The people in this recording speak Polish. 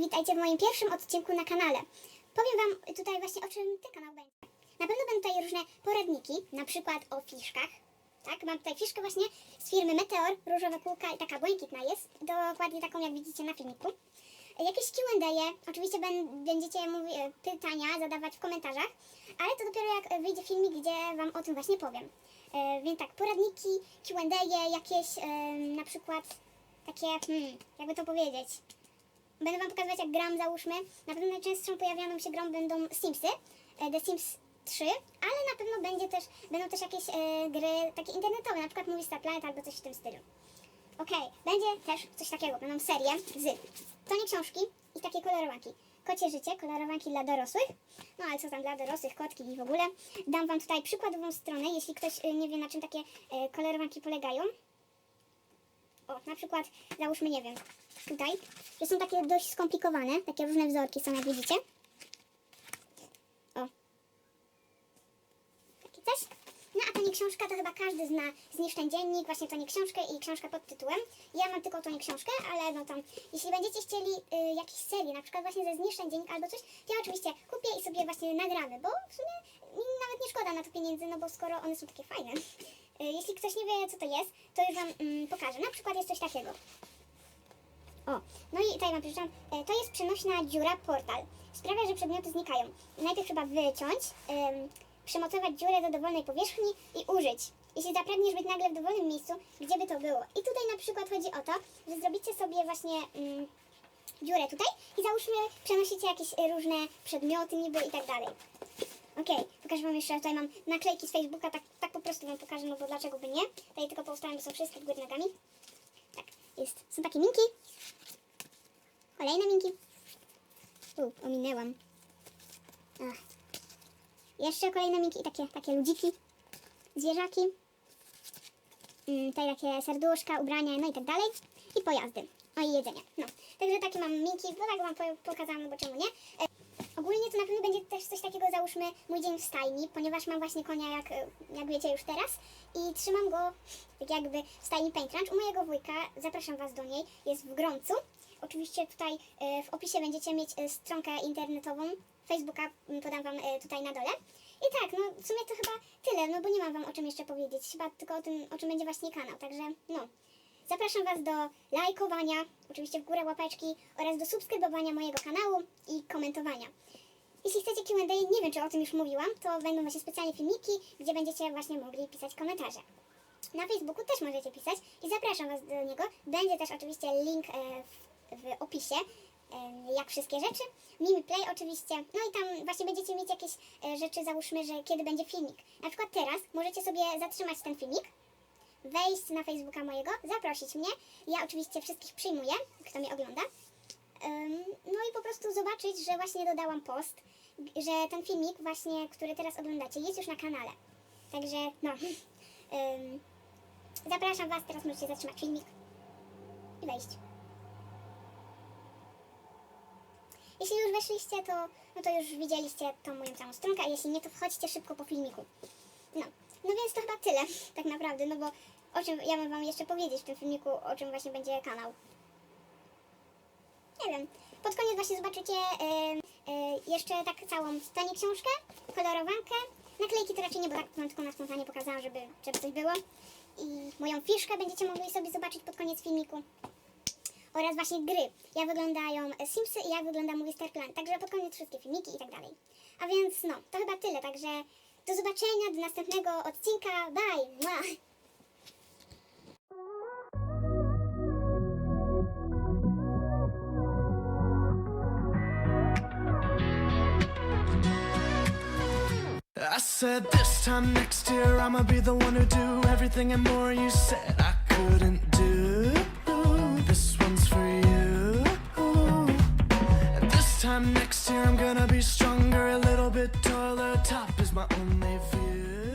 witajcie w moim pierwszym odcinku na kanale. Powiem Wam tutaj właśnie o czym ten kanał będzie. Na pewno będą tutaj różne poradniki, na przykład o fiszkach. Tak, mam tutaj fiszkę właśnie z firmy Meteor, różowa kółka i taka błękitna jest, dokładnie taką jak widzicie na filmiku. Jakieś Q&A, oczywiście będziecie pytania zadawać w komentarzach, ale to dopiero jak wyjdzie filmik, gdzie Wam o tym właśnie powiem. E, więc tak, poradniki, Q&A, jakieś na przykład takie, hmm, jakby to powiedzieć, Będę Wam pokazywać jak gram, załóżmy. Na pewno najczęstszą pojawianą się grą będą Simsy, e, The Sims 3, ale na pewno będzie też, będą też jakieś e, gry takie internetowe, na przykład Movie Star Planet albo coś w tym stylu. Okej, będzie też coś takiego, będą serie z to nie książki i takie kolorowanki. Kocie życie, kolorowanki dla dorosłych. No ale co tam dla dorosłych, kotki i w ogóle. Dam Wam tutaj przykładową stronę, jeśli ktoś e, nie wie na czym takie e, kolorowanki polegają. O, na przykład załóżmy, nie wiem, tutaj, że są takie dość skomplikowane, takie różne wzorki są, jak widzicie. O. Takie coś. No a to nie książka, to chyba każdy zna Zniszczeń Dziennik, właśnie to nie książkę i książka pod tytułem. Ja mam tylko to nie książkę, ale no tam, jeśli będziecie chcieli y, jakieś serie, na przykład właśnie ze Zniszczeń Dziennik albo coś, to ja oczywiście kupię i sobie właśnie nagramy, bo w sumie mi nawet nie szkoda na to pieniędzy, no bo skoro one są takie fajne. Y, jeśli ktoś nie wie, co to jest, to już Wam mm, pokażę. Na przykład jest coś takiego. O, no i tutaj mam przeczytam. E, To jest przenośna dziura portal. Sprawia, że przedmioty znikają. Najpierw trzeba wyciąć, ym, przymocować dziurę do dowolnej powierzchni i użyć. Jeśli zapragniesz być nagle w dowolnym miejscu, gdzie by to było. I tutaj na przykład chodzi o to, że zrobicie sobie właśnie ym, dziurę tutaj i załóżmy przenosicie jakieś różne przedmioty niby i tak dalej. Okej, pokażę Wam jeszcze, tutaj mam naklejki z Facebooka, tak, tak po prostu Wam pokażę, no bo dlaczego by nie. Tutaj tylko poustawiam, bo są wszystkie góry nogami. Tak, jest, są takie minki. Kolejne minki. U, ominęłam. Ach. Jeszcze kolejne minki i takie, takie ludziki, zwierzaki. Mm, tutaj takie serduszka, ubrania, no i tak dalej. I pojazdy. O i jedzenie. No. Także takie mam minki, bo tak wam po- pokazałam, no bo czemu nie. Ogólnie to na pewno będzie też coś takiego, załóżmy, mój dzień w stajni, ponieważ mam właśnie konia, jak, jak wiecie już teraz. I trzymam go tak jakby w stajni Paint Ranch u mojego wujka. Zapraszam was do niej. Jest w Gromcu. Oczywiście tutaj e, w opisie będziecie mieć e, stronkę internetową Facebooka, podam wam e, tutaj na dole. I tak, no w sumie to chyba tyle, no bo nie mam wam o czym jeszcze powiedzieć, chyba tylko o tym, o czym będzie właśnie kanał, także no. Zapraszam was do lajkowania, oczywiście w górę łapeczki oraz do subskrybowania mojego kanału i komentowania. Jeśli chcecie Q&A, nie wiem czy o tym już mówiłam, to będą właśnie specjalnie filmiki, gdzie będziecie właśnie mogli pisać komentarze. Na Facebooku też możecie pisać i zapraszam Was do niego. Będzie też oczywiście link e, w, w opisie, e, jak wszystkie rzeczy. Mimi Play oczywiście. No i tam właśnie będziecie mieć jakieś e, rzeczy, załóżmy, że kiedy będzie filmik. Na przykład teraz możecie sobie zatrzymać ten filmik, wejść na Facebooka mojego, zaprosić mnie. Ja oczywiście wszystkich przyjmuję, kto mnie ogląda. No i po prostu zobaczyć, że właśnie dodałam post, że ten filmik właśnie, który teraz oglądacie, jest już na kanale. Także no. Zapraszam Was, teraz możecie zatrzymać filmik i wejść. Jeśli już weszliście, to, no to już widzieliście tą moją całą stronkę, a jeśli nie, to wchodźcie szybko po filmiku. No, no więc to chyba tyle, tak naprawdę, no bo o czym ja mam Wam jeszcze powiedzieć w tym filmiku, o czym właśnie będzie kanał. Nie wiem, pod koniec właśnie zobaczycie e, e, jeszcze tak całą stanie książkę, kolorowankę, naklejki to raczej nie, bo tak tylko na spontanie pokazałam, żeby, żeby coś było. I moją fiszkę będziecie mogli sobie zobaczyć pod koniec filmiku. Oraz właśnie gry, jak wyglądają e, Simsy i jak wygląda Movie Star Plan. Także pod koniec wszystkie filmiki i tak dalej. A więc no, to chyba tyle, także do zobaczenia, do następnego odcinka. Bye! Mua. I said this time next year I'ma be the one who do everything and more you said I couldn't do. time next year I'm gonna be stronger, a little bit taller. Top is my only view.